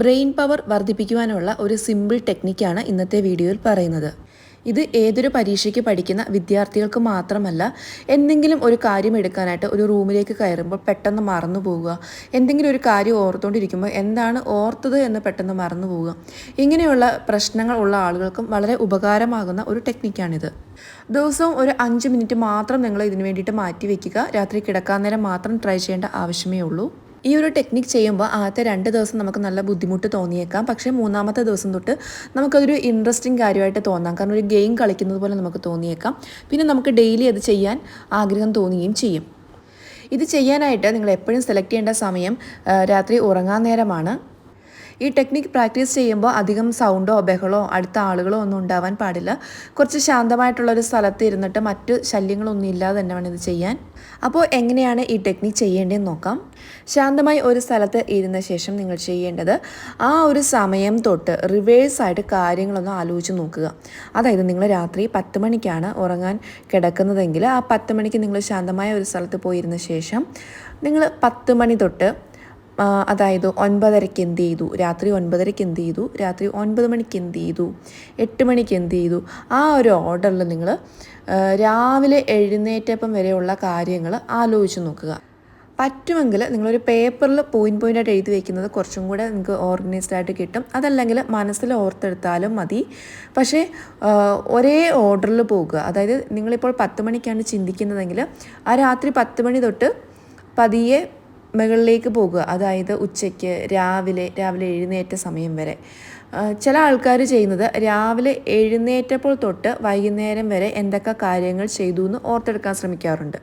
Brain power വർദ്ധിപ്പിക്കുവാനുള്ള ഒരു simple ടെക്നിക്കാണ് ഇന്നത്തെ വീഡിയോയിൽ പറയുന്നത്. ഇത് ഏതൊരു പരീക്ഷയ്ക്ക് പഠിക്കുന്ന വിദ്യാർത്ഥികൾക്ക് മാത്രമല്ല എന്തെങ്കിലും ഒരു കാര്യം എടുക്കാനായിട്ട് ഒരു റൂമിലേക്ക് കയറുമ്പോൾ പെട്ടെന്ന് മറന്നു പോവുക എന്തെങ്കിലും ഒരു കാര്യം ഓർത്തുകൊണ്ടിരിക്കുമ്പോൾ എന്താണ് ഓർത്തത് എന്ന് പെട്ടെന്ന് മറന്നു പോവുക ഇങ്ങനെയുള്ള പ്രശ്നങ്ങൾ ഉള്ള ആളുകൾക്കും വളരെ ഉപകാരമാകുന്ന ഒരു ടെക്നിക്കാണിത്. ദിവസവും ഒരു അഞ്ച് മിനിറ്റ് മാത്രം നിങ്ങൾ ഇതിനു വേണ്ടിയിട്ട് മാറ്റി വയ്ക്കുക. രാത്രി കിടക്കാൻ നേരം മാത്രം ട്രൈ ചെയ്യേണ്ട ആവശ്യമേ ഉള്ളൂ. ഈ ഒരു ടെക്നിക്ക് ചെയ്യുമ്പോൾ ആദ്യത്തെ രണ്ട് ദിവസം നമുക്ക് നല്ല ബുദ്ധിമുട്ട് തോന്നിയേക്കാം. പക്ഷേ മൂന്നാമത്തെ ദിവസം തൊട്ട് നമുക്കതൊരു ഇൻട്രസ്റ്റിംഗ് കാര്യമായിട്ട് തോന്നാം. കാരണം ഒരു ഗെയിം കളിക്കുന്നത് പോലെ നമുക്ക് തോന്നിയേക്കാം. പിന്നെ നമുക്ക് ഡെയിലി അത് ചെയ്യാൻ ആഗ്രഹം തോന്നുകയും ചെയ്യും. ഇത് ചെയ്യാനായിട്ട് നിങ്ങൾ എപ്പോഴും സെലക്ട് ചെയ്യേണ്ട സമയം രാത്രി ഉറങ്ങാൻ നേരമാണ്. ഈ ടെക്നിക്ക് പ്രാക്ടീസ് ചെയ്യുമ്പോൾ അധികം സൗണ്ടോ ബഹളോ അടുത്ത ആളുകളോ ഒന്നും ഉണ്ടാവാൻ പാടില്ല. കുറച്ച് ശാന്തമായിട്ടുള്ളൊരു സ്ഥലത്ത് ഇരുന്നിട്ട് മറ്റ് ശല്യങ്ങളൊന്നും ഇല്ലാതെ തന്നെ വേണം ഇത് ചെയ്യാൻ. അപ്പോൾ എങ്ങനെയാണ് ഈ ടെക്നിക്ക് ചെയ്യേണ്ടതെന്ന് നോക്കാം. ശാന്തമായി ഒരു സ്ഥലത്ത് ഇരുന്ന ശേഷം നിങ്ങൾ ചെയ്യേണ്ടത് ആ ഒരു സമയം തൊട്ട് റിവേഴ്സ് ആയിട്ട് കാര്യങ്ങളൊന്ന് ആലോചിച്ച് നോക്കുക. അതായത് നിങ്ങൾ രാത്രി പത്ത് മണിക്കാണ് ഉറങ്ങാൻ കിടക്കുന്നതെങ്കിൽ ആ പത്ത് മണിക്ക് നിങ്ങൾ ശാന്തമായ ഒരു സ്ഥലത്ത് പോയിരുന്ന ശേഷം നിങ്ങൾ പത്ത് മണി തൊട്ട് അതായത് ഒൻപതരയ്ക്ക് എന്ത് ചെയ്തു? രാത്രി ഒൻപതരയ്ക്ക് എന്ത് ചെയ്തു? രാത്രി ഒൻപത് മണിക്ക് എന്ത് ചെയ്തു? എട്ട് മണിക്ക് എന്ത് ചെയ്തു? ആ ഒരു ഓർഡറിൽ നിങ്ങൾ രാവിലെ എഴുന്നേറ്റപ്പം വരെയുള്ള കാര്യങ്ങൾ ആലോചിച്ച് നോക്കുക. പറ്റുമെങ്കിൽ നിങ്ങളൊരു പേപ്പറിൽ പോയിന്റ് പോയിന്റായിട്ട് എഴുതി വയ്ക്കുന്നത് കുറച്ചും കൂടെ നിങ്ങൾക്ക് ഓർഗനൈസ്ഡ് ആയിട്ട് കിട്ടും. അതല്ലെങ്കിൽ മനസ്സിൽ ഓർത്തെടുത്താലും മതി. പക്ഷേ ഒരേ ഓർഡറിൽ പോകുക അതായത് നിങ്ങളിപ്പോൾ പത്ത് മണിക്കാണ് ചിന്തിക്കുന്നതെങ്കിൽ ആ രാത്രി പത്ത് മണി തൊട്ട് പതിയെ മുകളിലേക്ക് പോകുക. അതായത് ഉച്ചയ്ക്ക് രാവിലെ രാവിലെ എഴുന്നേറ്റ സമയം വരെ. ചില ആൾക്കാർ ചെയ്യുന്നത് രാവിലെ എഴുന്നേറ്റപ്പോൾ തൊട്ട് വൈകുന്നേരം വരെ എന്തൊക്കെ കാര്യങ്ങൾ ചെയ്തു എന്ന് ഓർത്തെടുക്കാൻ ശ്രമിക്കാറുണ്ട്.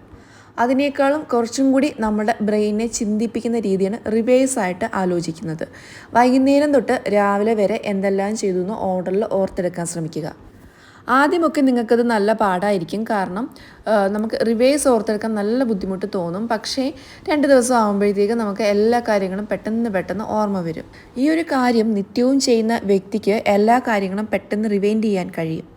അതിനേക്കാളും കുറച്ചും കൂടി നമ്മുടെ ബ്രെയിനെ ചിന്തിപ്പിക്കുന്ന രീതിയാണ് റിവേഴ്സ് ആയിട്ട് ആലോചിക്കുന്നത്. വൈകുന്നേരം തൊട്ട് രാവിലെ വരെ എന്തെല്ലാം ചെയ്തു എന്ന് ഓർഡറിൽ ഓർത്തെടുക്കാൻ ശ്രമിക്കുക. ആദ്യമൊക്കെ നിങ്ങൾക്കത് നല്ല പാടായിരിക്കും. കാരണം നമുക്ക് റിവേഴ്സ് ഓർത്തെടുക്കാൻ നല്ല ബുദ്ധിമുട്ട് തോന്നും. പക്ഷേ രണ്ട് ദിവസം ആകുമ്പോഴത്തേക്ക് നമുക്ക് എല്ലാ കാര്യങ്ങളും പെട്ടെന്ന് പെട്ടെന്ന് ഓർമ്മ വരും. ഈ ഒരു കാര്യം നിത്യവും ചെയ്യുന്ന വ്യക്തിക്ക് എല്ലാ കാര്യങ്ങളും പെട്ടെന്ന് റിവൈൻഡ് ചെയ്യാൻ കഴിയും.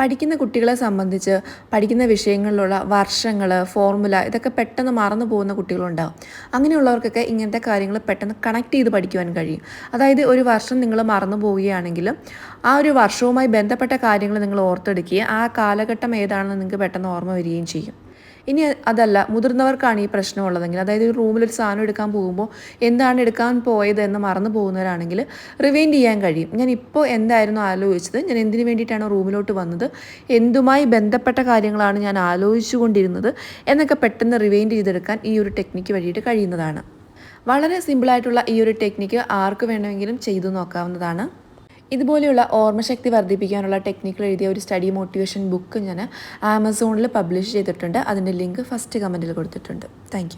പഠിക്കുന്ന കുട്ടികളെ സംബന്ധിച്ച് പഠിക്കുന്ന വിഷയങ്ങളിലുള്ള വർഷങ്ങൾ ഫോർമുല ഇതൊക്കെ പെട്ടെന്ന് മറന്നു പോകുന്ന കുട്ടികളുണ്ടാവും. അങ്ങനെയുള്ളവർക്കൊക്കെ ഇങ്ങനത്തെ കാര്യങ്ങൾ പെട്ടെന്ന് കണക്ട് ചെയ്ത് പഠിക്കുവാൻ കഴിയും. അതായത് ഒരു വർഷം നിങ്ങൾ മറന്നു പോവുകയാണെങ്കിൽ ആ ഒരു വർഷവുമായി ബന്ധപ്പെട്ട കാര്യങ്ങൾ നിങ്ങൾ ഓർത്തെടുക്കുകയും ആ കാലഘട്ടം ഏതാണെന്ന് നിങ്ങൾക്ക് പെട്ടെന്ന് ഓർമ്മ വരികയും ചെയ്യും. ഇനി അതല്ല മുതിർന്നവർക്കാണ് ഈ പ്രശ്നമുള്ളതെങ്കിൽ. അതായത് ഒരു റൂമിൽ ഒരു സാധനം എടുക്കാൻ പോകുമ്പോൾ എന്താണ് എടുക്കാൻ പോയത് എന്ന് മറന്നു പോകുന്നവരാണെങ്കിൽ റിവൈൻഡ് ചെയ്യാൻ കഴിയും. ഞാൻ ഇപ്പോൾ എന്തായിരുന്നു ആലോചിച്ചത്? ഞാൻ എന്തിനു വേണ്ടിയിട്ടാണ് റൂമിലോട്ട് വന്നത്? എന്തുമായി ബന്ധപ്പെട്ട കാര്യങ്ങളാണ് ഞാൻ ആലോചിച്ചുകൊണ്ടിരുന്നത്? എന്നൊക്കെ പെട്ടെന്ന് റിവൈൻഡ് ചെയ്തെടുക്കാൻ ഈ ഒരു ടെക്നിക്ക് വഴിയിട്ട് കഴിയുന്നതാണ്. വളരെ സിമ്പിളായിട്ടുള്ള ഈ ഒരു ടെക്നിക്ക് ആർക്ക് വേണമെങ്കിലും ചെയ്തു നോക്കാവുന്നതാണ്. ഇതുപോലെയുള്ള ഓർമ്മശക്തി വർദ്ധിപ്പിക്കാനുള്ള ടെക്നിക്കൽ എഴുതിയ ഒരു സ്റ്റഡി മോട്ടിവേഷൻ ബുക്ക് ഞാൻ ആമസോണിൽ പബ്ലിഷ് ചെയ്തിട്ടുണ്ട്. അതിന്റെ ലിങ്ക് ഫസ്റ്റ് കമന്റിൽ കൊടുത്തിട്ടുണ്ട്. താങ്ക്